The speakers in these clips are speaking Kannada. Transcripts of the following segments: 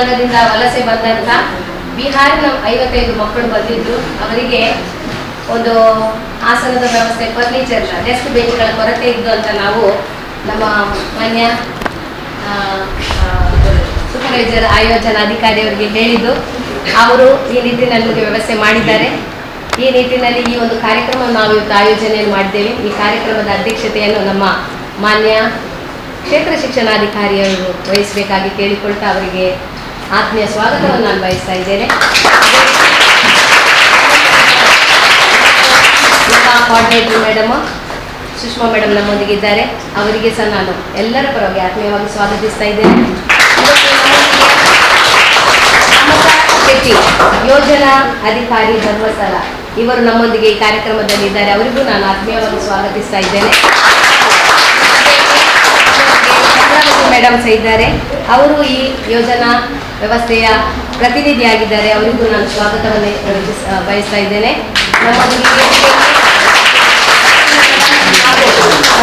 ಜನಾಂಗದಿಂದ ವಲಸೆ ಬಂದಂತ ಬಿಹಾರಿನ ಐವತ್ತೈದು ಮಕ್ಕಳು ಬಂದಿದ್ದು ಅವರಿಗೆ ಒಂದು ಆಸನದ ವ್ಯವಸ್ಥೆ ಫರ್ನಿಚರ್ ಡೆಸ್ಕ್ ಬೆಂಚ್ಗಳ ಕೊರತೆ ಇದ್ದು ಅಂತ ನಾವು ನಮ್ಮ ಮಾನ್ಯ ಸೂಪರ್ವೈಸರ್ ಆಯೋಜನಾ ಅಧಿಕಾರಿಯವರಿಗೆ ಹೇಳಿದ್ದು. ಅವರು ಈ ನಿಟ್ಟಿನಲ್ಲಿ ವ್ಯವಸ್ಥೆ ಮಾಡಿದ್ದಾರೆ. ಈ ನಿಟ್ಟಿನಲ್ಲಿ ಈ ಒಂದು ಕಾರ್ಯಕ್ರಮವನ್ನು ನಾವು ಇವತ್ತು ಆಯೋಜನೆಯನ್ನು ಮಾಡಿದ್ದೇವೆ. ಈ ಕಾರ್ಯಕ್ರಮದ ಅಧ್ಯಕ್ಷತೆಯನ್ನು ನಮ್ಮ ಮಾನ್ಯ ಕ್ಷೇತ್ರ ಶಿಕ್ಷಣಾಧಿಕಾರಿಯವರು ವಹಿಸಬೇಕಾಗಿ ಕೇಳಿಕೊಳ್ತಾ ಅವರಿಗೆ ಆತ್ಮೀಯ ಸ್ವಾಗತವನ್ನು ನಾನು ಬಯಸ್ತಾ ಇದ್ದೇನೆ. ಕೋಆರ್ಡಿನೇಟರ್ ಮೇಡಮ್, ಸುಷ್ಮಾ ಮೇಡಮ್ ನಮ್ಮೊಂದಿಗೆ ಇದ್ದಾರೆ. ಅವರಿಗೆ ಸಹ ನಾನು ಎಲ್ಲರ ಪರವಾಗಿ ಆತ್ಮೀಯವಾಗಿ ಸ್ವಾಗತಿಸ್ತಾ ಇದ್ದೇನೆ. ಯೋಜನಾ ಅಧಿಕಾರಿ ಧರ್ಮಸ್ಥಳ. ಇವರು ನಮ್ಮೊಂದಿಗೆ ಈ ಕಾರ್ಯಕ್ರಮದಲ್ಲಿ ಇದ್ದಾರೆ ಅವರಿಗೂ ನಾನು ಆತ್ಮೀಯವಾಗಿ ಸ್ವಾಗತಿಸ್ತಾ ಇದ್ದೇನೆ. ಚಂದ್ರವತಿ ಮೇಡಮ್ ಸಹ ಇದ್ದಾರೆ. ಅವರು ಈ ಯೋಜನಾ ವ್ಯವಸ್ಥೆಯ ಪ್ರತಿನಿಧಿಯಾಗಿದ್ದಾರೆ. ಅವರಿಗೂ ನಾನು ಸ್ವಾಗತವನ್ನು ಬಯಸ್- ಬಯಸ್ತಾ ಇದ್ದೇನೆ.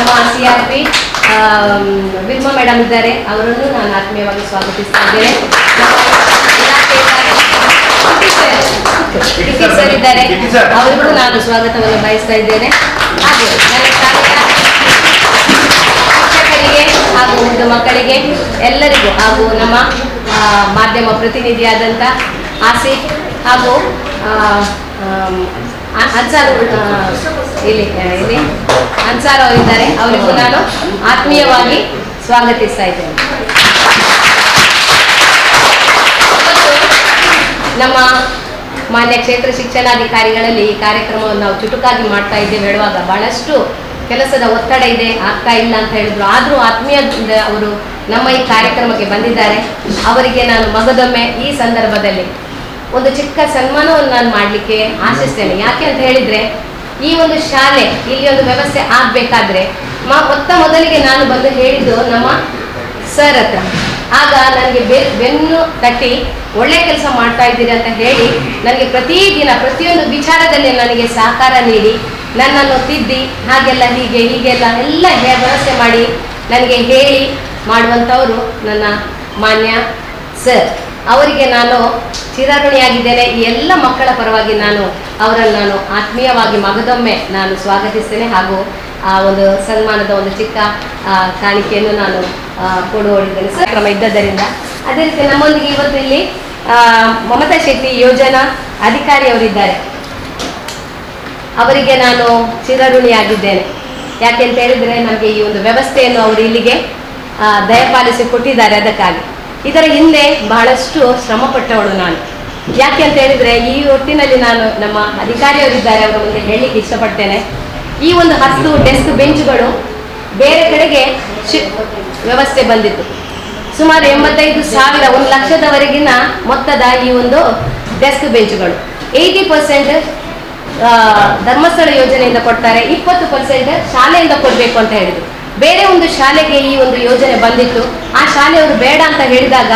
ನಮ್ಮ C R P Wilma madam ಇದ್ದಾರೆ. ಅವರನ್ನು ನಾನು ಆತ್ಮೀಯವಾಗಿ ಸ್ವಾಗತಿಸ್ತಾ ಇದ್ದೇನೆ. ಸರ್ ಇದ್ದಾರೆ. ಅವರಿಗೂ ನಾನು ಸ್ವಾಗತವನ್ನು ಬಯಸ್ತಾ ಇದ್ದೇನೆ. ಹಾಗೆ ನನ್ನ ಶಾಲೆಯ ಶಿಕ್ಷಕರಿಗೆ ಹಾಗೂ ಒಂದು ಮಕ್ಕಳಿಗೆ ಎಲ್ಲರಿಗೂ ಹಾಗೂ ನಮ್ಮ ಮಾಧ್ಯಮ ಪ್ರತಿನಿಧಿಯಾದಂಥ ಆಸಿಫ್ ಹಾಗೂ ಅನ್ಸಾರ್ ಇಲ್ಲಿ ಇಲ್ಲಿ ಅನ್ಸಾರ್ ಅವರಿದ್ದಾರೆ. ಅವರಿಗೂ ನಾನು ಆತ್ಮೀಯವಾಗಿ ಸ್ವಾಗತಿಸ್ತಾ ಇದ್ದೇನೆ. ನಮ್ಮ ಮಾನ್ಯ ಕ್ಷೇತ್ರ ಶಿಕ್ಷಣಾಧಿಕಾರಿಗಳಲ್ಲಿ ಈ ಕಾರ್ಯಕ್ರಮವನ್ನು ನಾವು ಚುಟುಕಾಗಿ ಮಾಡ್ತಾ ಇದ್ದೇವೆ ಹೇಳುವಾಗ ಬಹಳಷ್ಟು ಕೆಲಸದ ಒತ್ತಡ ಇದೆ, ಆಗ್ತಾ ಇಲ್ಲ ಅಂತ ಹೇಳಿದ್ರು. ಆದರೂ ಆತ್ಮೀಯ ಅವರು ನಮ್ಮ ಈ ಕಾರ್ಯಕ್ರಮಕ್ಕೆ ಬಂದಿದ್ದಾರೆ. ಅವರಿಗೆ ನಾನು ಮಗದೊಮ್ಮೆ ಈ ಸಂದರ್ಭದಲ್ಲಿ ಒಂದು ಚಿಕ್ಕ ಸನ್ಮಾನವನ್ನು ನಾನು ಮಾಡಲಿಕ್ಕೆ ಆಶಿಸ್ತೇನೆ. ಯಾಕೆ ಅಂತ ಹೇಳಿದ್ರೆ, ಈ ಒಂದು ಶಾಲೆ, ಇಲ್ಲಿ ಒಂದು ವ್ಯವಸ್ಥೆ ಆಗಬೇಕಾದ್ರೆ ಮೊತ್ತ ಮೊದಲಿಗೆ ನಾನು ಬಂದು ಹೇಳಿದ್ದು ನಮ್ಮ ಸರ್ ಹತ್ರ. ಆಗ ನನಗೆ ಬೆ, ಬೆನ್ನು ತಟ್ಟಿ, ಒಳ್ಳೆ ಕೆಲಸ ಮಾಡ್ತಾ ಇದ್ದೀರಿ ಅಂತ ಹೇಳಿ, ನನಗೆ ಪ್ರತಿದಿನ ಪ್ರತಿಯೊಂದು ವಿಚಾರದಲ್ಲಿ ನನಗೆ ಸಹಕಾರ ನೀಡಿ ನನ್ನನ್ನು ತಿದ್ದಿ, ಹಾಗೆಲ್ಲ ಹೀಗೆ, ಹೀಗೆಲ್ಲ ಎಲ್ಲ ಹೇ- ವ್ಯವಸ್ಥೆ ಮಾಡಿ ನನಗೆ ಹೇಳಿ ಮಾಡುವಂಥವರು ನನ್ನ ಮಾನ್ಯ ಸರ್. ಅವರಿಗೆ ನಾನು ಚಿರಾಗಣಿಯಾಗಿದ್ದೇನೆ ಈ ಎಲ್ಲ ಮಕ್ಕಳ ಪರವಾಗಿ ನಾನು ಅವರನ್ನು ನಾನು ಆತ್ಮೀಯವಾಗಿ ಮಗದೊಮ್ಮೆ ನಾನು ಸ್ವಾಗತಿಸ್ತೇನೆ. ಹಾಗೂ ಆ ಒಂದು ಸನ್ಮಾನದ ಒಂದು ಚಿಕ್ಕ ಕಾಣಿಕೆಯನ್ನು ನಾನು ಕೊಡುವಳಿದ್ದೇನೆ ಸರ್. ಕ್ರಮ ಇದ್ದದರಿಂದ ಅದೇ ರೀತಿ ನಮ್ಮೊಂದಿಗೆ ಇವತ್ತು ಇಲ್ಲಿ ಮಮತಾ ಶೆಟ್ಟಿ ಯೋಜನಾ ಅಧಿಕಾರಿಯವರಿದ್ದಾರೆ ಅವರಿಗೆ ನಾನು ಚಿರಋಣಿಯಾಗಿದ್ದೇನೆ. ಯಾಕೆಂತ ಹೇಳಿದ್ರೆ ನಮಗೆ ಈ ಒಂದು ವ್ಯವಸ್ಥೆಯನ್ನು ಅವರು ಇಲ್ಲಿಗೆ ದಯಪಾಲಿಸಿ ಕೊಟ್ಟಿದ್ದಾರೆ ಅದಕ್ಕಾಗಿ. ಇದರ ಹಿಂದೆ ಬಹಳಷ್ಟು ಶ್ರಮಪಟ್ಟವಳು ನಾನು. ಯಾಕೆ ಅಂತ ಹೇಳಿದ್ರೆ ಈ ಒಟ್ಟಿನಲ್ಲಿ ನಾನು ನಮ್ಮ ಅಧಿಕಾರಿಯವರಿದ್ದಾರೆ, ಅವರ ಮುಂದೆ ಹೇಳಲಿಕ್ಕೆ ಇಷ್ಟಪಡ್ತೇನೆ. ಈ ಒಂದು ಹತ್ತು ಡೆಸ್ಕ್ ಬೆಂಚ್ಗಳು ಬೇರೆ ಕಡೆಗೆ ವ್ಯವಸ್ಥೆ ಬಂದಿತ್ತು. ಸುಮಾರು ಎಂಬತ್ತೈದು ಸಾವಿರ, ಒಂದು ಲಕ್ಷದವರೆಗಿನ ಮೊತ್ತದ ಈ ಒಂದು ಡೆಸ್ಕ್ ಬೆಂಚ್ಗಳು. ಏಯ್ಟಿ ಪರ್ಸೆಂಟ್ ಧರ್ಮಸ್ಥಳ ಯೋಜನೆಯಿಂದ ಕೊಡ್ತಾರೆ. ಇಪ್ಪತ್ತು ಪರ್ಸೆಂಟ್ ಶಾಲೆಯಿಂದ ಕೊಡಬೇಕು ಅಂತ ಹೇಳಿದ್ರು. ಬೇರೆ ಒಂದು ಶಾಲೆಗೆ ಈ ಒಂದು ಯೋಜನೆ ಬಂದಿತ್ತು. ಆ ಶಾಲೆಯವರು ಬೇಡ ಅಂತ ಹೇಳಿದಾಗ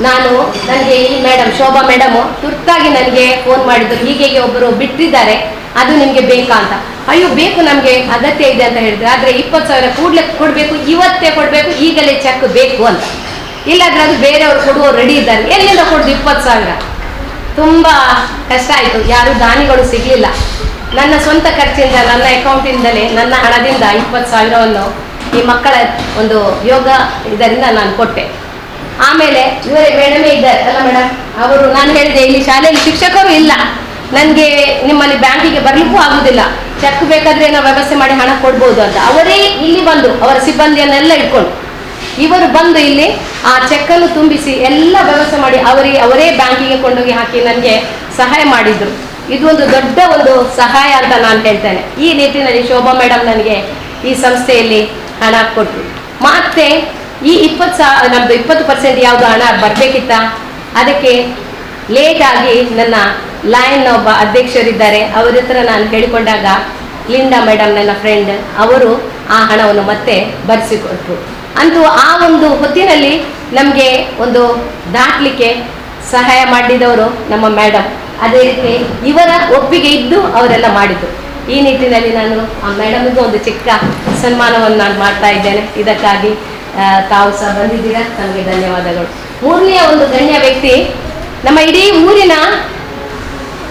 ನಾನು ನನಗೆ ಈ ಮೇಡಮ್ ಶೋಭಾ ಮೇಡಮ್ ತುರ್ತಾಗಿ ನನಗೆ ಫೋನ್ ಮಾಡಿದ್ರು ಹೀಗೆ ಒಬ್ಬರು ಬಿಟ್ಟಿದ್ದಾರೆ. ಅದು ನಿಮಗೆ ಬೇಕಾ ಅಂತ. ಅಯ್ಯೋ, ಬೇಕು ನಮಗೆ. ಅಗತ್ಯ ಇದೆ ಅಂತ ಹೇಳಿದ್ರು. ಆದರೆ ಇಪ್ಪತ್ತು ಸಾವಿರ ಕೂಡಲೇ ಕೊಡಬೇಕು. ಇವತ್ತೇ ಕೊಡಬೇಕು. ಈಗಲೇ ಚೆಕ್ ಬೇಕು ಅಂತ. ಇಲ್ಲಾದ್ರೆ ಅದು ಬೇರೆಯವರು ಕೊಡುವವರು ರೆಡಿ ಇದ್ದಾರೆ. ಎಲ್ಲಿಂದ ಕೊಡೋದು ಇಪ್ಪತ್ತು ಸಾವಿರ? ತುಂಬ ಕಷ್ಟ ಆಯಿತು. ಯಾರು ದಾನಿಗಳು ಸಿಗಲಿಲ್ಲ. ನನ್ನ ಸ್ವಂತ ಖರ್ಚಿಂದ ನನ್ನ ಅಕೌಂಟಿಂದಲೇ ನನ್ನ ಹಣದಿಂದ ಇಪ್ಪತ್ತು ಸಾವಿರವನ್ನು ಈ ಮಕ್ಕಳ ಒಂದು ಯೋಗ ಇದರಿಂದ ನಾನು ಕೊಟ್ಟೆ. ಆಮೇಲೆ ಇವರೇ ಮೇಡಮೇ ಇದ್ದಾರೆ. ಅಲ್ಲ ಮೇಡಮ್ ಅವರು ನಾನು ಹೇಳಿದೆ ಇಲ್ಲಿ ಶಾಲೆಯಲ್ಲಿ ಶಿಕ್ಷಕರು ಇಲ್ಲ. ನನಗೆ ನಿಮ್ಮಲ್ಲಿ ಬ್ಯಾಂಕಿಗೆ ಬರಲಿಕ್ಕೂ ಆಗುದಿಲ್ಲ. ಚೆಕ್ ಬೇಕಾದ್ರೆ ನಾವು ವ್ಯವಸ್ಥೆ ಮಾಡಿ ಹಣ ಕೊಡ್ಬೋದು ಅಂತ. ಅವರೇ ಇಲ್ಲಿ ಬಂದು ಅವರ ಸಿಬ್ಬಂದಿಯನ್ನೆಲ್ಲ ಇಟ್ಕೊಂಡು ಇವರು ಬಂದು ಇಲ್ಲಿ ಆ ಚೆಕ್ ಅನ್ನು ತುಂಬಿಸಿ ಎಲ್ಲ ವ್ಯವಸ್ಥೆ ಮಾಡಿ ಅವರಿಗೆ, ಅವರೇ ಬ್ಯಾಂಕಿಗೆ ಕೊಂಡೋಗಿ ಹಾಕಿ ನನಗೆ ಸಹಾಯ ಮಾಡಿದ್ರು. ಇದು ಒಂದು ದೊಡ್ಡ ಒಂದು ಸಹಾಯ ಅಂತ ನಾನು ಹೇಳ್ತೇನೆ. ಈ ನಿಟ್ಟಿನಲ್ಲಿ ಶೋಭಾ ಮೇಡಮ್ ನನಗೆ ಈ ಸಂಸ್ಥೆಯಲ್ಲಿ ಹಣ ಕೊಟ್ಟರು ಮತ್ತೆ ಈ ಇಪ್ಪತ್ತು ಸಾ ನಮ್ಮದು ಇಪ್ಪತ್ತು ಪರ್ಸೆಂಟ್ ಯಾವುದು ಹಣ ಬರಬೇಕಿತ್ತ? ಅದಕ್ಕೆ ಲೇಟಾಗಿ ನನ್ನ ಲೈನ್ ಒಬ್ಬ ಅಧ್ಯಕ್ಷರಿದ್ದಾರೆ. ಅವರ ಹತ್ರ ನಾನು ಹೇಳಿಕೊಂಡಾಗ ಲಿಂಡಾ ಮೇಡಮ್ ನನ್ನ ಫ್ರೆಂಡ್ ಅವರು ಆ ಹಣವನ್ನು ಮತ್ತೆ ಬರೆಸಿಕೊಟ್ರು. ಅಂತೂ ಆ ಒಂದು ಹೊತ್ತಿನಲ್ಲಿ ನಮಗೆ ಒಂದು ದಾಟ್ಲಿಕ್ಕೆ ಸಹಾಯ ಮಾಡಿದವರು ನಮ್ಮ ಮೇಡಮ್ ಅದೇ ರೀತಿ ಇವರ ಒಪ್ಪಿಗೆ ಇದ್ದು ಅವರೆಲ್ಲ ಮಾಡಿದ್ದು. ಈ ನಿಟ್ಟಿನಲ್ಲಿ ನಾನು ಆ ಮೇಡಮ್ಗೂ ಒಂದು ಚಿಕ್ಕ ಸನ್ಮಾನವನ್ನು ನಾನು ಮಾಡ್ತಾ ಇದ್ದೇನೆ. ಇದಕ್ಕಾಗಿ ತಾವು ಸಹ ಬಂದಿದ್ದೀರಾ? ತಮಗೆ ಧನ್ಯವಾದಗಳು. ಮೂರನೆಯ ಒಂದು ಗಣ್ಯ ವ್ಯಕ್ತಿ, ನಮ್ಮ ಇಡೀ ಊರಿನ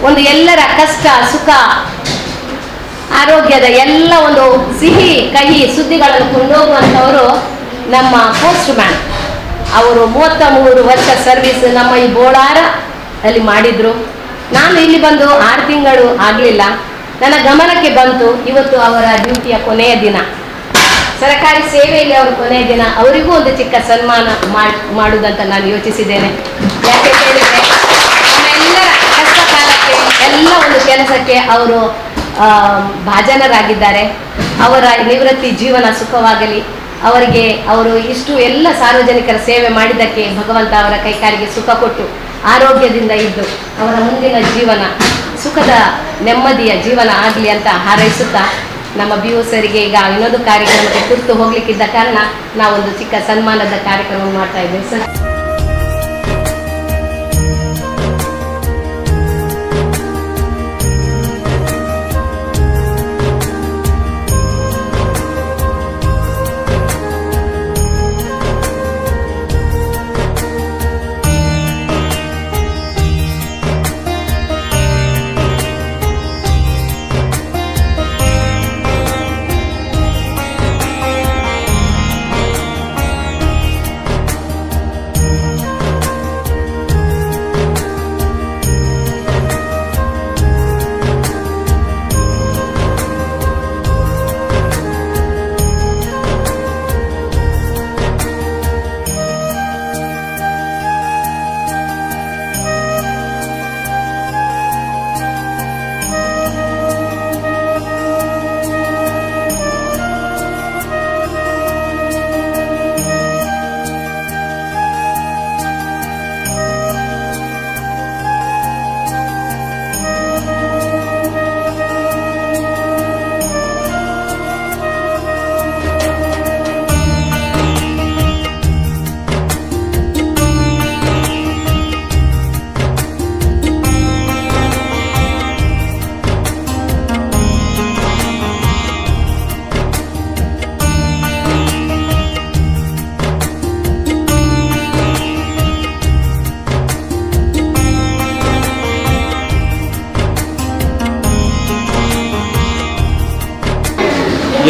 ಒಂದು ಎಲ್ಲರ ಕಷ್ಟ, ಸುಖ, ಆರೋಗ್ಯದ ಎಲ್ಲ ಒಂದು ಸಿಹಿ, ಕಹಿ ಸುದ್ದಿಗಳನ್ನು ಕೊಂಡೋಗುವಂಥವರು ನಮ್ಮ ಪೋಸ್ಟ್ ಮ್ಯಾನ್ ಅವರು ಮೂವತ್ತ ಮೂರು ವರ್ಷ ಸರ್ವಿಸ್ ನಮ್ಮ ಈ ಬೋಳಾರ ಅಲ್ಲಿ ಮಾಡಿದ್ರು. ನಾನು ಇಲ್ಲಿ ಬಂದು ಆರು ತಿಂಗಳು ಆಗಲಿಲ್ಲ. ನನ್ನ ಗಮನಕ್ಕೆ ಬಂತು ಇವತ್ತು ಅವರ ಡ್ಯೂಟಿಯ ಕೊನೆಯ ದಿನ. ಸರಕಾರಿ ಸೇವೆಯಲ್ಲಿ ಅವರು ಕೊನೆಯ ದಿನ ಅವರಿಗೂ ಒಂದು ಚಿಕ್ಕ ಸನ್ಮಾನ ಮಾಡ್- ಮಾಡುವುದಂತ ನಾನು ಯೋಚಿಸಿದ್ದೇನೆ. ಯಾಕೆ ಹೇಳಿದರೆ, ನಮ್ಮೆಲ್ಲರ ಕಷ್ಟ ಕಾಲಕ್ಕೆ ಎಲ್ಲ ಒಂದು ಕೆಲಸಕ್ಕೆ ಅವರು ಭಾಜನರಾಗಿದ್ದಾರೆ. ಅವರ ನಿವೃತ್ತಿ ಜೀವನ ಸುಖವಾಗಲಿ. ಅವರಿಗೆ ಅವರು ಇಷ್ಟು ಎಲ್ಲ ಸಾರ್ವಜನಿಕರ ಸೇವೆ ಮಾಡಿದ್ದಕ್ಕೆ ಭಗವಂತ ಅವರ ಕೈಕಾಲಿಗೆ ಸುಖ ಕೊಟ್ಟು ಆರೋಗ್ಯದಿಂದ ಇದ್ದು ಅವರ ಮುಂದಿನ ಜೀವನ ಸುಖದ ನೆಮ್ಮದಿಯ ಜೀವನ ಆಗಲಿ ಅಂತ ಹಾರೈಸುತ್ತಾ ನಮ್ಮ ಬಿ ಸರಿಗೆ ಈಗ ಇನ್ನೊಂದು ಕಾರ್ಯಕ್ರಮಕ್ಕೆ ಕುರಿತು ಹೋಗ್ಲಿಕ್ಕಿದ್ದ ಕಾರಣ ನಾವೊಂದು ಚಿಕ್ಕ ಸನ್ಮಾನದ ಕಾರ್ಯಕ್ರಮ ಮಾಡ್ತಾ ಇದ್ದೇವೆ ಸರ್.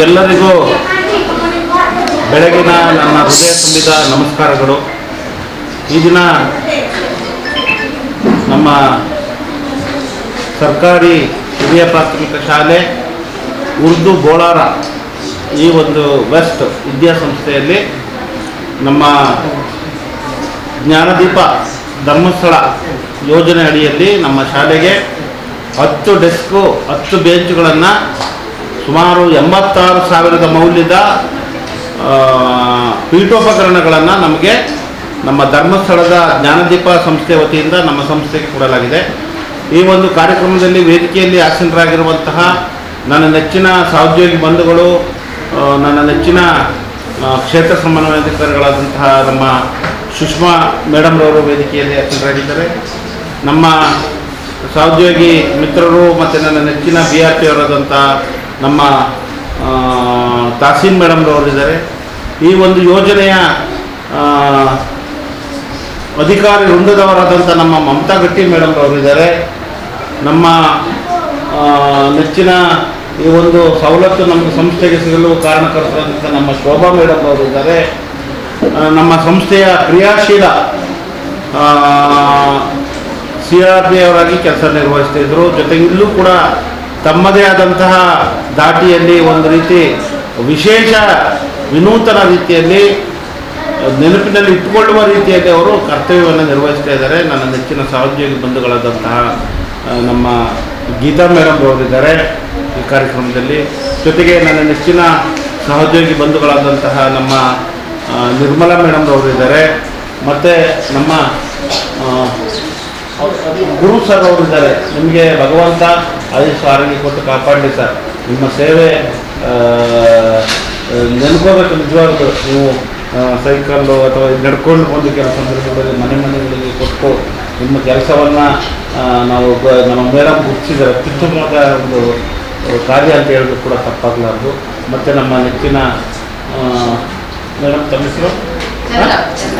ಎಲ್ಲರಿಗೂ ಬೆಳಗಿನ ನನ್ನ ಹೃದಯ ತುಂಬಿದ ನಮಸ್ಕಾರಗಳು. ಈ ದಿನ ನಮ್ಮ ಸರ್ಕಾರಿ ಹಿರಿಯ ಪ್ರಾಥಮಿಕ ಶಾಲೆ ಉರ್ದು ಬೋಳಾರ ಈ ಒಂದು ವೆಸ್ಟ್ ವಿದ್ಯಾಸಂಸ್ಥೆಯಲ್ಲಿ ನಮ್ಮ ಜ್ಞಾನದೀಪ ಧರ್ಮಸ್ಥಳ ಯೋಜನೆ ಅಡಿಯಲ್ಲಿ ನಮ್ಮ ಶಾಲೆಗೆ ಹತ್ತು ಡೆಸ್ಕು, ಹತ್ತು ಬೆಂಚುಗಳನ್ನು ಸುಮಾರು ಎಂಬತ್ತಾರು ಸಾವಿರದ ಮೌಲ್ಯದ ಪೀಠೋಪಕರಣಗಳನ್ನು ನಮಗೆ ನಮ್ಮ ಧರ್ಮಸ್ಥಳದ ಜ್ಞಾನದೀಪ ಸಂಸ್ಥೆ ವತಿಯಿಂದ ನಮ್ಮ ಸಂಸ್ಥೆಗೆ ಕೊಡಲಾಗಿದೆ. ಈ ಒಂದು ಕಾರ್ಯಕ್ರಮದಲ್ಲಿ ವೇದಿಕೆಯಲ್ಲಿ ಆಸೀನರಾಗಿರುವಂತಹ ನನ್ನ ನೆಚ್ಚಿನ ಸಹೋದ್ಯೋಗಿ ಬಂಧುಗಳು ನನ್ನ ನೆಚ್ಚಿನ ಕ್ಷೇತ್ರ ಸಮನ್ವಯಾಧಿಕಾರಿಗಳಾದಂತಹ ನಮ್ಮ ಸುಷ್ಮಾ ಮೇಡಮ್ರವರು ವೇದಿಕೆಯಲ್ಲಿ ಆಸೀನರಾಗಿದ್ದಾರೆ. ನಮ್ಮ ಸಹೋದ್ಯೋಗಿ ಮಿತ್ರರು ಮತ್ತು ನನ್ನ ನೆಚ್ಚಿನ ಬಿ ಆರ್ ಪಿ ಅವರಾದಂಥ ನಮ್ಮ ತಾಸೀನ್ ಮೇಡಮ್ರವರಿದ್ದಾರೆ ಈ ಒಂದು ಯೋಜನೆಯ ಅಧಿಕಾರಿ ವೃಂದದವರಾದಂಥ ನಮ್ಮ ಮಮತಾ ಗಟ್ಟಿ ಮೇಡಮ್ರವರಿದ್ದಾರೆ ನಮ್ಮ ನೆಚ್ಚಿನ ಈ ಒಂದು ಸವಲತ್ತು ನಮ್ಮ ಸಂಸ್ಥೆಗೆ ಸಿಗಲು ಕಾರಣಕರ್ತರಾದಂಥ ನಮ್ಮ ಶೋಭಾ ಮೇಡಮ್ ಅವರಿದ್ದಾರೆ ನಮ್ಮ ಸಂಸ್ಥೆಯ ಕ್ರಿಯಾಶೀಲ ಸಿ ಆರ್ ಪಿ ಅವರಾಗಿ ಕೆಲಸ ನಿರ್ವಹಿಸ್ತಿದ್ರು ಜೊತೆಗೆ ಇಲ್ಲೂ ಕೂಡ ತಮ್ಮದೇ ಆದಂತಹ ದಾಟಿಯಲ್ಲಿ ಒಂದು ರೀತಿ ವಿಶೇಷ ವಿನೂತನ ರೀತಿಯಲ್ಲಿ, ನೆನಪಿನಲ್ಲಿ ಇಟ್ಟುಕೊಳ್ಳುವ ರೀತಿಯಲ್ಲಿ ಅವರು ಕರ್ತವ್ಯವನ್ನು ನಿರ್ವಹಿಸ್ತಾ ಇದ್ದಾರೆ. ನನ್ನ ನೆಚ್ಚಿನ ಸಹೋದ್ಯೋಗಿ ಬಂಧುಗಳಾದಂತಹ ನಮ್ಮ ಗೀತಾ ಮೇಡಮ್ ಅವರಿದ್ದಾರೆ ಈ ಕಾರ್ಯಕ್ರಮದಲ್ಲಿ. ಜೊತೆಗೆ ನನ್ನ ನೆಚ್ಚಿನ ಸಹೋದ್ಯೋಗಿ ಬಂಧುಗಳಾದಂತಹ ನಮ್ಮ ನಿರ್ಮಲಾ ಮೇಡಮ್ ಅವರಿದ್ದಾರೆ ಮತ್ತು ನಮ್ಮ ಗುರು ಸರ್ ಅವರು ಇದ್ದಾರೆ. ನಿಮಗೆ ಭಗವಂತ ಆಯುಷ್ ಆರೋಗ್ಯ ಕೊಟ್ಟು ಕಾಪಾಡಲಿ ಸರ್. ನಿಮ್ಮ ಸೇವೆ ನೆನ್ಕೋಬೇಕು ನಿಜವಾಗ್ದು ನೀವು ಸೈಕಲ್ಲು ಅಥವಾ ನಡ್ಕೊಂಡು ಬಂದು ಕೆಲಸ ಸಂದರ್ಭದಲ್ಲಿ ಮನೆ ಮನೆಗಳಿಗೆ ಕೊಟ್ಟು ನಿಮ್ಮ ಕೆಲಸವನ್ನು ನಾವು ಬ- ನಮ್ಮ ಮೇಡಮ್ ಗುರುತಿಸಿದರೆ ಅತ್ಯುತ್ತಮವಾದ ಒಂದು ಕಾರ್ಯ ಅಂತ ಹೇಳಿದ್ರು ಕೂಡ ತಪ್ಪಾಗಲಾರ್ದು. ಮತ್ತು ನಮ್ಮ ನೆಚ್ಚಿನ ಮೇಡಮ್ ತಮ್ಮ ಹೆಸರು? ಚಂದ್ರ.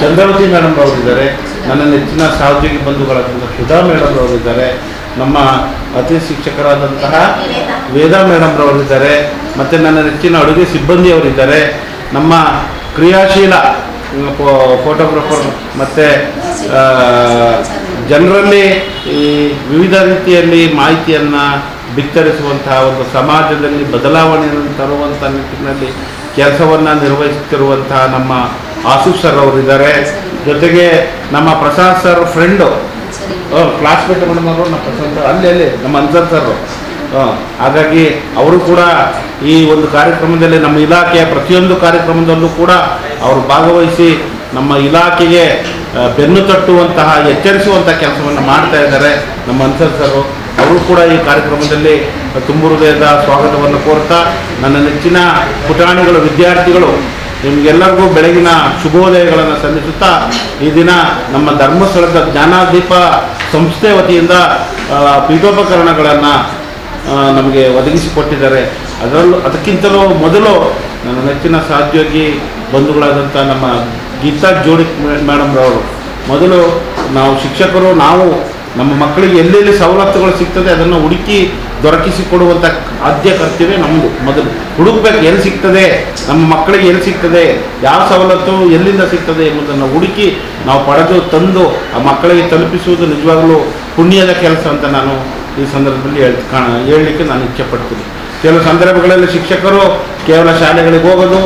ಚಂದ್ರವತಿ ಮೇಡಮ್ ಅವರಿದ್ದಾರೆ. ನನ್ನ ನೆಚ್ಚಿನ ಸಹೋದ್ಯೋಗಿ ಬಂಧುಗಳಾದಂಥ ಸುಧಾ ಮೇಡಮ್ ಅವರಿದ್ದಾರೆ. ನಮ್ಮ ಅತಿ ಶಿಕ್ಷಕರಾದಂತಹ ವೇದಾ ಮೇಡಮ್ರವರಿದ್ದಾರೆ ಮತ್ತು ನನ್ನ ನೆಚ್ಚಿನ ಅಡುಗೆ ಸಿಬ್ಬಂದಿಯವರಿದ್ದಾರೆ ನಮ್ಮ ಕ್ರಿಯಾಶೀಲ ಫೋಟೋಗ್ರಾಫರ್ ಮತ್ತು ಜನರಲ್ಲಿ ಈ ವಿವಿಧ ರೀತಿಯಲ್ಲಿ ಮಾಹಿತಿಯನ್ನು ಬಿತ್ತರಿಸುವಂತಹ ಒಂದು ಸಮಾಜದಲ್ಲಿ ಬದಲಾವಣೆಯನ್ನು ತರುವಂಥ ನಿಟ್ಟಿನಲ್ಲಿ ಕೆಲಸವನ್ನು ನಿರ್ವಹಿಸುತ್ತಿರುವಂತಹ ನಮ್ಮ ಆಸಿಫ್ ಸರ್ ಅವರಿದ್ದಾರೆ. ಜೊತೆಗೆ ನಮ್ಮ Prasad sir friend classmate madam ಅವರು ನಮ್ಮ ಪ್ರಸಾದ್ ಸರ್ ಅಲ್ಲಿ ಅಲ್ಲಿ ನಮ್ಮ ಅನ್ಸರ್ ಸರ್ ಹಾಗಾಗಿ ಅವರು ಕೂಡ ಈ ಒಂದು ಕಾರ್ಯಕ್ರಮದಲ್ಲಿ ನಮ್ಮ ಇಲಾಖೆಯ ಪ್ರತಿಯೊಂದು ಕಾರ್ಯಕ್ರಮದಲ್ಲೂ ಕೂಡ ಅವರು ಭಾಗವಹಿಸಿ ನಮ್ಮ ಇಲಾಖೆಗೆ ಬೆನ್ನು ತಟ್ಟುವಂತಹ ಎಚ್ಚರಿಸುವಂಥ ಕೆಲಸವನ್ನು ಮಾಡ್ತಾ ಇದ್ದಾರೆ ನಮ್ಮ ಅನ್ಸರ್ ಸರ್ ಅವರು ಕೂಡ ಈ ಕಾರ್ಯಕ್ರಮದಲ್ಲಿ ತುಂಬು ಹೃದಯದ ಸ್ವಾಗತವನ್ನು ಕೋರ್ತಾ ನನ್ನ ನೆಚ್ಚಿನ ಪುಟಾಣಿಗಳು ವಿದ್ಯಾರ್ಥಿಗಳು ನಿಮಗೆಲ್ಲರಿಗೂ ಬೆಳಗಿನ ಶುಭೋದಯಗಳನ್ನು ಸಲ್ಲಿಸುತ್ತಾ ಈ ದಿನ ನಮ್ಮ ಧರ್ಮಸ್ಥಳದ ಜ್ಞಾನಾದೀಪ ಸಂಸ್ಥೆ ವತಿಯಿಂದ ಪೀಠೋಪಕರಣಗಳನ್ನು ನಮಗೆ ಒದಗಿಸಿಕೊಟ್ಟಿದ್ದಾರೆ. ಅದರಲ್ಲೂ, ಅದಕ್ಕಿಂತಲೂ ಮೊದಲು ನನ್ನ ನೆಚ್ಚಿನ ಸಹೋದ್ಯೋಗಿ ಬಂಧುಗಳಾದಂಥ ನಮ್ಮ ಗೀತಾ ಜೋಡಿ ಮೇಡಮ್ರವರು. ಮೊದಲು ನಾವು ಶಿಕ್ಷಕರು, ನಾವು ನಮ್ಮ ಮಕ್ಕಳಿಗೆ ಎಲ್ಲೆಲ್ಲಿ ಸವಲತ್ತುಗಳು ಸಿಗ್ತದೆ ಅದನ್ನು ಹುಡುಕಿ ದೊರಕಿಸಿಕೊಡುವಂಥ ಆದ್ಯ ಕರ್ತವ್ಯ ನಮ್ಮದು, ಮೊದಲು. ಹುಡುಕ್ಬೇಕು ಎಲ್ಲಿ ಸಿಗ್ತದೆ, ನಮ್ಮ ಮಕ್ಕಳಿಗೆ ಎಲ್ಲಿ ಸಿಗ್ತದೆ, ಯಾವ ಸವಲತ್ತು ಎಲ್ಲಿಂದ ಸಿಗ್ತದೆ ಎಂಬುದನ್ನು ಹುಡುಕಿ ನಾವು ಪಡೆದು ತಂದು ಆ ಮಕ್ಕಳಿಗೆ ತಲುಪಿಸುವುದು ನಿಜವಾಗಲೂ ಪುಣ್ಯದ ಕೆಲಸ ಅಂತ ನಾನು ಈ ಸಂದರ್ಭದಲ್ಲಿ ಹೇಳ್, ಕಾಣ, ಹೇಳಲಿಕ್ಕೆ ನಾನು ಇಚ್ಛೆಪಡ್ತೀನಿ. ಕೆಲವು ಸಂದರ್ಭಗಳಲ್ಲಿ ಶಿಕ್ಷಕರು ಕೇವಲ ಶಾಲೆಗಳಿಗೆ ಹೋಗೋದು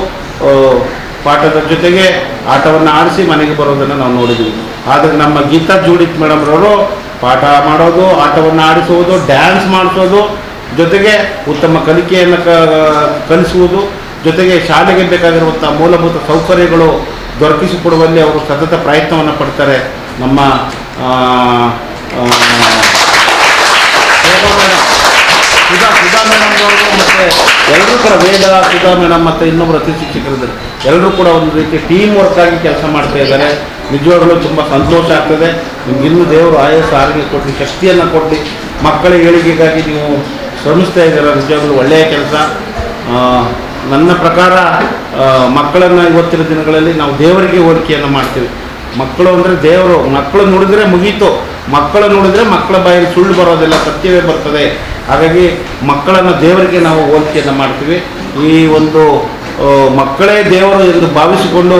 ಪಾಠದ ಜೊತೆಗೆ ಆಟವನ್ನು ಆಡಿಸಿ ಮನೆಗೆ ಬರೋದನ್ನು ನಾವು ನೋಡಿದ್ದೀವಿ. ಆದರೆ ನಮ್ಮ ಗೀತಾ ಜೂಡಿತ್ ಮೇಡಮ್ರವರು ಪಾಠ ಮಾಡೋದು, ಆಟವನ್ನು ಆಡಿಸುವುದು ಡ್ಯಾನ್ಸ್ ಮಾಡಿಸೋದು, ಜೊತೆಗೆ ಉತ್ತಮ ಕಲಿಕೆಯನ್ನು ಕಲಿಸುವುದು, ಜೊತೆಗೆ ಶಾಲೆಗೆ ಬೇಕಾಗಿರುವಂಥ ಮೂಲಭೂತ ಸೌಕರ್ಯಗಳು ದೊರಕಿಸಿಕೊಡುವಲ್ಲಿ ಅವರು ಸತತ ಪ್ರಯತ್ನವನ್ನು ಪಡ್ತಾರೆ. ನಮ್ಮ ಸುಧಾ ಸುಧಾ ಎಲ್ಲರೂ ಕೂಡ ವೇದ ಸುಧಾ ಮೇಡಮ್ ಮತ್ತು ಇನ್ನೊಬ್ಬರು ಅತಿ ಶಿಕ್ಷಕರಿದ್ದಾರೆ ಎಲ್ಲರೂ ಕೂಡ ಒಂದು ರೀತಿ ಟೀಮ್ ವರ್ಕ್ ಆಗಿ ಕೆಲಸ ಮಾಡ್ತಾ ಇದ್ದಾರೆ. ನಿಜವಾಗಲೂ ತುಂಬ ಸಂತೋಷ ಆಗ್ತದೆ. ನಿಮ್ಗೆ ಇನ್ನೂ ದೇವರು ಆಯಸ್ಸು ಆರೋಗ್ಯ ಕೊಡಲಿ ಶಕ್ತಿಯನ್ನು ಕೊಡಲಿ ಮಕ್ಕಳ ಏಳಿಗೆಗಾಗಿ ನೀವು ಶ್ರಮಿಸ್ತಾ ಇದ್ದೀರ, ನಿಜವಾಗಲೂ ಒಳ್ಳೆಯ ಕೆಲಸ. ನನ್ನ ಪ್ರಕಾರ ಮಕ್ಕಳನ್ನು ಇವತ್ತಿನ ದಿನಗಳಲ್ಲಿ ನಾವು ದೇವರಿಗೆ ಹೋಲಿಕೆಯನ್ನು ಮಾಡ್ತೀವಿ. ಮಕ್ಕಳು ಅಂದರೆ ದೇವರು. ಮಕ್ಕಳು ನೋಡಿದರೆ ಮುಗೀತು. ಮಕ್ಕಳು ನೋಡಿದರೆ ಮಕ್ಕಳ ಬಾಯಲ್ಲಿ ಸುಳ್ಳು ಬರೋದಿಲ್ಲ, ಸತ್ಯವೇ ಬರ್ತದೆ. ಹಾಗಾಗಿ ಮಕ್ಕಳನ್ನು ದೇವರಿಗೆ ನಾವು ಹೋಲಿಕೆಯನ್ನು ಮಾಡ್ತೀವಿ. ಈ ಒಂದು ಮಕ್ಕಳೇ ದೇವರು ಎಂದು ಭಾವಿಸಿಕೊಂಡು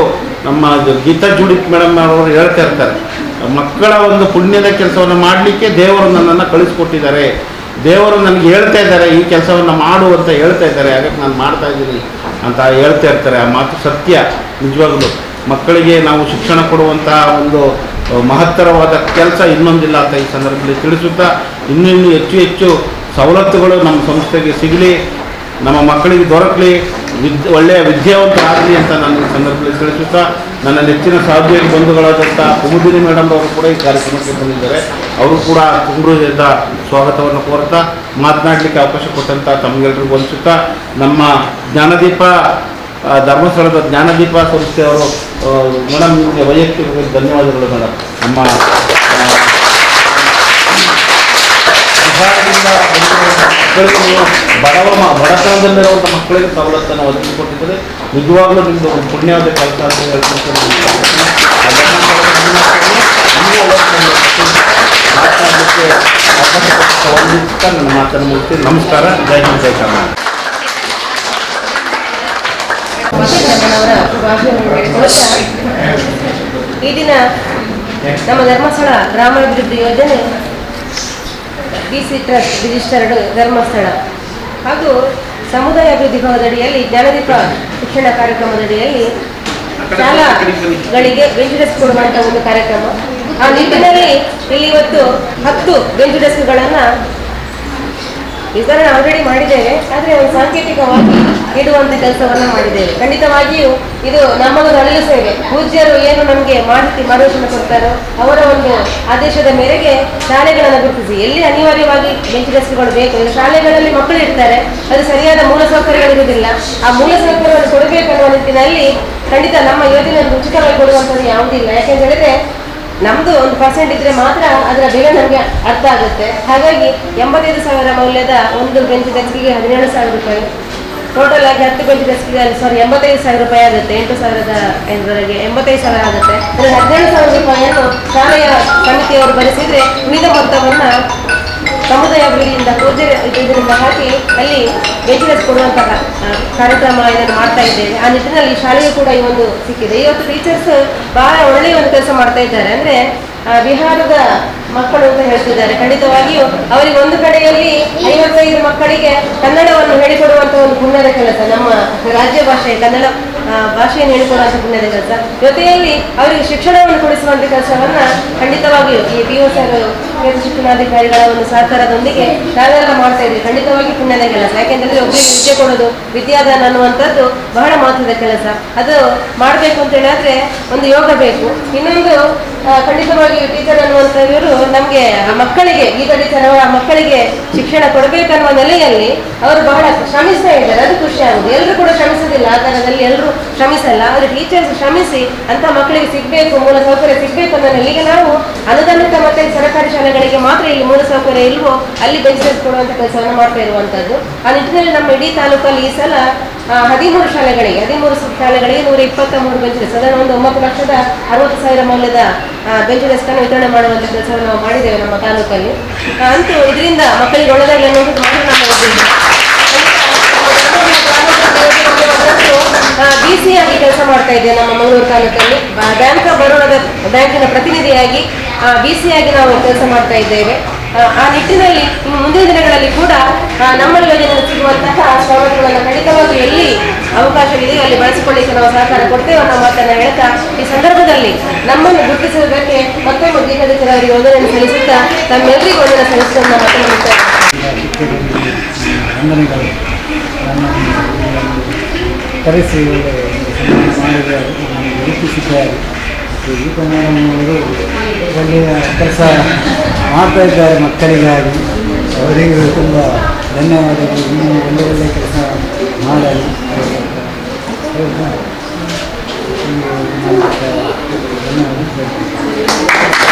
ನಮ್ಮ ಗೀತಾ ಜುಡಿತ್ ಮೇಡಮ್ ಅವರು ಹೇಳ್ತಾ ಇರ್ತಾರೆ. ಮಕ್ಕಳ ಒಂದು ಪುಣ್ಯದ ಕೆಲಸವನ್ನು ಮಾಡಲಿಕ್ಕೆ ದೇವರು ನನ್ನನ್ನು ಕಳಿಸ್ಕೊಟ್ಟಿದ್ದಾರೆ. ದೇವರು ನನಗೆ ಹೇಳ್ತಾ ಇದ್ದಾರೆ, ಈ ಕೆಲಸವನ್ನು ಮಾಡು ಅಂತ ಹೇಳ್ತಾ ಇದ್ದಾರೆ. ಹಾಗಾಗಿ ನಾನು ಮಾಡ್ತಾ ಇದ್ದೀನಿ ಅಂತ ಹೇಳ್ತಾ ಇರ್ತಾರೆ. ಆ ಮಾತು ಸತ್ಯ, ನಿಜವಾಗಲೂ. ಮಕ್ಕಳಿಗೆ ನಾವು ಶಿಕ್ಷಣ ಕೊಡುವಂತಹ ಒಂದು ಮಹತ್ತರವಾದ ಕೆಲಸ ಇನ್ನೊಂದಿಲ್ಲ ಅಂತ ಈ ಸಂದರ್ಭದಲ್ಲಿ ತಿಳಿಸುತ್ತಾ ಇನ್ನೂ ಇನ್ನೂ ಹೆಚ್ಚು ಹೆಚ್ಚು ಸವಲತ್ತುಗಳು ನಮ್ಮ ಸಂಸ್ಥೆಗೆ ಸಿಗಲಿ, ನಮ್ಮ ಮಕ್ಕಳಿಗೆ ದೊರಕಲಿ, ವಿದ್, ಒಳ್ಳೆಯ ವಿದ್ಯಾವಂತರಾಗಲಿ ಅಂತ ನನ್ನ ಸಂದರ್ಭದಲ್ಲಿ ತಿಳಿಸುತ್ತಾ, ನನ್ನ ನೆಚ್ಚಿನ ಸಹೋದ್ಯೋಗಿ ಬಂಧುಗಳಾದಂಥ ಕುಮುದಿನಿ ಮೇಡಮ್ ಅವರು ಕೂಡ ಈ ಕಾರ್ಯಕ್ರಮಕ್ಕೆ ಬಂದಿದ್ದಾರೆ. ಅವರು ಕೂಡ ಕುಂಬ್ರದಿಂದ ಸ್ವಾಗತವನ್ನು ಕೋರ್ತಾ ಮಾತನಾಡಲಿಕ್ಕೆ ಅವಕಾಶ ಕೊಟ್ಟಂಥ ತಮಗೆಲ್ಲರಿಗೂ ಬಂದಿಸುತ್ತಾ ನಮ್ಮ ಜ್ಞಾನದೀಪ ಧರ್ಮಸ್ಥಳದ ಜ್ಞಾನದೀಪ ಸಂಸ್ಥೆಯವರು ಮೇಡಮ್, ನಿಮಗೆ ವೈಯಕ್ತಿಕ ಧನ್ಯವಾದಗಳು ಮೇಡಮ್. ನಮ್ಮ ಮಕ್ಕಳಿಗೆ ನೀವು ಬಡವ ಬಡತನದಲ್ಲಿರುವಂಥ ಮಕ್ಕಳಿಗೆ ಸವಲತ್ತನ್ನು ಒದಗಿಸಿಕೊಟ್ಟಿದ್ದಾರೆ ನಿಜವಾಗ್ಲೂ ನಿಮ್ಮದು ಒಂದು ಪುಣ್ಯವಾದ ಕೆಲಸ ಅಂತ ಮಾತನಾಡಲಿಕ್ಕೆ ಮಾತನ್ನು ನಮಸ್ಕಾರ ಜೈ ಹಿಂದ್ ಜೈ ಕರ್ನಾಟಕ ಈ ದಿನ ನಮ್ಮ ಧರ್ಮಸ್ಥಳ ಗ್ರಾಮಾಭಿವೃದ್ಧಿ ಯೋಜನೆ D C trust registered Dharmasthala. ಹಾಗೂ ಸಮುದಾಯ ಅಭಿವೃದ್ಧಿ ಭವನದಡಿಯಲ್ಲಿ ಜ್ಞಾನದೀಪ ಶಿಕ್ಷಣ ಕಾರ್ಯಕ್ರಮದಡಿಯಲ್ಲಿ ಶಾಲಾಗಳಿಗೆ ಬೆಂಚು ಡೆಸ್ಕ್ ಕೊಡುವಂತಹ ಒಂದು ಕಾರ್ಯಕ್ರಮ. ಆ ನಿಟ್ಟಿನಲ್ಲಿ ಇಲ್ಲಿ ಇವತ್ತು ಹತ್ತು ಬೆಂಚು ಡೆಸ್ಕ್ಗಳನ್ನು ವಿತರಣೆ ಆಲ್ರೆಡಿ ಮಾಡಿದ್ದೇವೆ. ಆದರೆ ಅವರು ಸಾಂಕೇತಿಕವಾಗಿ ಇಡುವಂತ ಕೆಲಸವನ್ನ ಮಾಡಿದ್ದೇವೆ. ಖಂಡಿತವಾಗಿಯೂ ಇದು ನಮ್ಮದೊಂದು ಅಳಿಲು ಸೇವೆ. ಪೂಜ್ಯರು ಏನು ನಮಗೆ ಮಾಹಿತಿ, ಮಾರ್ಗದರ್ಶನ ಕೊಡ್ತಾರೋ ಅವರ ಒಂದು ಆದೇಶದ ಮೇರೆಗೆ ಶಾಲೆಗಳನ್ನು ಗುರುತಿಸಿ. ಎಲ್ಲಿ ಅನಿವಾರ್ಯವಾಗಿ ಬೆಂಚ್ ಡೆಸ್ಕ್ಗಳು ಬೇಕು? ಶಾಲೆಗಳಲ್ಲಿ ಮಕ್ಕಳು ಇರ್ತಾರೆ. ಅದು ಸರಿಯಾದ ಮೂಲ ಸೌಕರ್ಯಗಳಿರುವುದಿಲ್ಲ ಆ ಮೂಲ ಸೌಕರ್ಯವನ್ನು ಕೊಡಬೇಕನ್ನುವ ನಿಟ್ಟಿನಲ್ಲಿ ಖಂಡಿತ ನಮ್ಮ ಯೋಜನೆಯನ್ನು ಉಚಿತವಾಗಿ ಕೊಡುವಂಥದ್ದು ಯಾವುದಿಲ್ಲ ಯಾಕೆಂತ ಹೇಳಿದ್ರೆ ನಮ್ದು ಒಂದು ಪರ್ಸೆಂಟ್ ಇದ್ರೆ ಮಾತ್ರ ಅದರ ಬೆಲೆ ನಮಗೆ ಅರ್ಥ ಆಗುತ್ತೆ. ಹಾಗಾಗಿ ಎಂಬತ್ತೈದು ಸಾವಿರ ಮೌಲ್ಯದ ಒಂದು ಬೆಂಚ್ ಡೆಸ್ಕಿಗೆ ಹದಿನೇಳು ಸಾವಿರ ರೂಪಾಯಿ. ಟೋಟಲ್ ಆಗಿ ಹತ್ತು ಬೆಂಚ್ ಅಲ್ಲಿ ಸಾರಿ ಎಂಬತ್ತೈದು ಸಾವಿರ ರೂಪಾಯಿ ಆಗುತ್ತೆ. ಎಂಟು ಸಾವಿರದ ಐದರವರೆಗೆ ಎಂಬತ್ತೈದು ಸಾವಿರ ಆಗುತ್ತೆ. ಅಂದರೆ ಹದಿನೇಳು ಸಾವಿರ ರೂಪಾಯಿಯನ್ನು ಶಾಲೆಯ ಸಮಿತಿಯವರು ಭರಿಸಿದರೆ ಉಳಿದ ಮೊತ್ತವನ್ನು ಸಮುದಾಯ ಅಭಿವೃದ್ಧಿಯಿಂದ ಪೂಜೆ ಇದರಿಂದ ಹಾಕಿ ಅಲ್ಲಿ ಡೆಸ್ಕ್ ಕೊಡುವಂತಹ ಕಾರ್ಯಕ್ರಮ ಇದನ್ನು ಮಾಡ್ತಾ ಇದ್ದೇವೆ. ಆ ನಿಟ್ಟಿನಲ್ಲಿ ಶಾಲೆಗೆ ಕೂಡ ಈ ಒಂದು ಸಿಕ್ಕಿದೆ. ಇವತ್ತು ಟೀಚರ್ಸ್ ಬಹಳ ಒಳ್ಳೆಯ ಒಂದು ಕೆಲಸ ಮಾಡ್ತಾ ಇದ್ದಾರೆ. ಅಂದ್ರೆ ಬಿಹಾರದ ಮಕ್ಕಳು ಅಂತ ಹೇಳ್ತಿದ್ದಾರೆ. ಖಂಡಿತವಾಗಿಯೂ ಅವರಿಗೆ ಒಂದು ಕಡೆಯಲ್ಲಿ ಐವತ್ತೈದು ಮಕ್ಕಳಿಗೆ ಕನ್ನಡವನ್ನು ಹೇಳಿಕೊಡುವಂತ ಒಂದು ಪುಣ್ಯದ ಕೆಲಸ. ನಮ್ಮ ರಾಜ್ಯ ಭಾಷೆ ಕನ್ನಡ ಭಾಷೆಯನ್ನು ಹೇಳಿಕೊಡುವಂತ ಪುಣ್ಯದ ಕೆಲಸ. ಜೊತೆಯಲ್ಲಿ ಅವರಿಗೆ ಶಿಕ್ಷಣವನ್ನು ಕೊಡಿಸುವಂತ ಕೆಲಸವನ್ನ ಖಂಡಿತವಾಗಿಯೂ ಈ ಪಿ ಯು ಶಿಕ್ಷಣಾಧಿಕಾರಿಗಳ ಒಂದು ಸಹಕಾರದೊಂದಿಗೆ ನಾವೆಲ್ಲ ಮಾಡ್ತಾ ಇದ್ದೀವಿ ಖಂಡಿತವಾಗಿ ಪುಣ್ಯದ ಕೆಲಸ. ಯಾಕೆಂದ್ರೆ ಒಬ್ಬರಿಗೆ ವಿದ್ಯೆ ಕೊಡೋದು, ವಿದ್ಯಾದಾನ ಅನ್ನುವಂಥದ್ದು ಬಹಳ ಮಹತ್ವದ ಕೆಲಸ. ಅದು ಮಾಡಬೇಕು ಅಂತ ಹೇಳಿದ್ರೆ ಒಂದು ಯೋಗ ಬೇಕು. ಇನ್ನೊಂದು ಖಂಡಿತವಾಗಿ ಟೀಚರ್ ಅನ್ನುವಂಥವರು ನಮಗೆ ಮಕ್ಕಳಿಗೆ ಈ ಟೀಚರ್ ಮಕ್ಕಳಿಗೆ ಶಿಕ್ಷಣ ಕೊಡಬೇಕನ್ನುವ ನೆಲೆಯಲ್ಲಿ ಅವರು ಬಹಳ ಶ್ರಮಿಸ್ತಾ ಇದ್ದಾರೆ. ಅದು ಖುಷಿ ಆಗುದು ಎಲ್ಲರೂ ಕೂಡ ಶ್ರಮಿಸುದಿಲ್ಲ ಆ ಥರದಲ್ಲಿ ಎಲ್ಲರೂ ಶ್ರಮಿಸಲ್ಲ. ಆದರೆ ಟೀಚರ್ಸ್ ಶ್ರಮಿಸಿ ಅಂತ ಮಕ್ಕಳಿಗೆ ಸಿಗಬೇಕು ಮೂಲ ಸೌಕರ್ಯ ಸಿಗಬೇಕು ಅನ್ನೋ ನೆಲೆಗೆ ನಾವು ಅನುದಾನಿತ ಮತ್ತೆ ಸರ್ಕಾರಿ ಶಾಲೆಗಳಿಗೆ ಮಾತ್ರ ಇಲ್ಲಿ ಮೂಲ ಸೌಕರ್ಯ ಇಲ್ವೋ, ಅಲ್ಲಿ ಕೊಡುವಂತ ಕೆಲಸವನ್ನು ಮಾಡ್ತಾ ಇರುವಂತದ್ದು. ಆ ನಿಟ್ಟಿನಲ್ಲಿ ನಮ್ಮ ಇಡೀ ತಾಲೂಕಲ್ಲಿ ಈ ಸಲ ಹದಿಮೂರು ಶಾಲೆಗಳಿಗೆ ಹದಿಮೂರು ಶಾಲೆಗಳಿಗೆ ನೂರ ಇಪ್ಪತ್ತ ಮೂರು ಬೆಂಚ್ ಡೆಸ್ಕ್ ಅದನ್ನು ಒಂದು ಒಂಬತ್ತು ಲಕ್ಷದ ಅರವತ್ತು ಸಾವಿರ ಮೌಲ್ಯದ ಬೆಂಚ್ ಡೆಸ್ಕ್ ಅನ್ನು ವಿತರಣೆ ಮಾಡುವಂತ ಕೆಲಸವನ್ನು ನಾವು ಮಾಡಿದ್ದೇವೆ ನಮ್ಮ ತಾಲೂಕಲ್ಲಿ. ಅಂತೂ ಇದರಿಂದ ಮಕ್ಕಳಿಗೆ ಒಳ್ಳೆದಾಗಿ ಅನ್ನೋದು ಮಾತ್ರ ನಮ್ಮ ಉದ್ದೇಶ. ಬಿ ಸಿ ಆಗಿ ಕೆಲಸ ಮಾಡ್ತಾ ಇದ್ದೇವೆ ನಮ್ಮ ಮಂಗಳೂರು ತಾಲೂಕಲ್ಲಿ. ಬ್ಯಾಂಕ್ ಆಫ್ ಬರೋಡದ, ಬ್ಯಾಂಕಿನ ಪ್ರತಿನಿಧಿಯಾಗಿ ಬಿ ಸಿ ಆಗಿ ನಾವು ಕೆಲಸ ಮಾಡ್ತಾ ಇದ್ದೇವೆ. ಆ, ನಿಟ್ಟಿನಲ್ಲಿ ಮುಂದಿನ ದಿನಗಳಲ್ಲಿ ಕೂಡ ನಮ್ಮಲ್ಲಿ ಸಿಗುವಂತಹ ಸವಲತ್ತುಗಳನ್ನು ಖಂಡಿತವಾಗಿ ಎಲ್ಲಿ ಅವಕಾಶವಿದೆಯೋ ಅಲ್ಲಿ ಬಳಸಿಕೊಳ್ಳಿಕ್ಕೆ ನಾವು ಸಹಕಾರ ಕೊಡ್ತೇವೆ ಅನ್ನೋ ಮಾತನ್ನು ಹೇಳ್ತಾ ಈ ಸಂದರ್ಭದಲ್ಲಿ ನಮ್ಮನ್ನು ಗುರುತಿಸುವುದಕ್ಕೆ ಮತ್ತೊಮ್ಮೆ ದೀಪದೀಪದವರಿಗೆ ಯೋಜನೆಯನ್ನು ಸಲ್ಲಿಸುತ್ತಾ ತಮ್ಮೆಲ್ಲರಿಗೂ ಯೋಜನೆ ಸಲ್ಲಿಸುತ್ತಾ ಮಾತನಾಡುತ್ತೇವೆ ಕರೆಸಿ ಈಗ ಅವರು ಒಳ್ಳೆಯ ಕೆಲಸ ಮಾಡ್ತಾ ಇದ್ದಾರೆ ಮಕ್ಕಳಿಗಾಗಿ. ಅವರಿಗೂ ತುಂಬ ಧನ್ಯವಾದಗಳು. ಇನ್ನೂ ಒಳ್ಳೆ ಒಳ್ಳೆಯ ಕೆಲಸ ಮಾಡಲಿ. ಧನ್ಯವಾದ.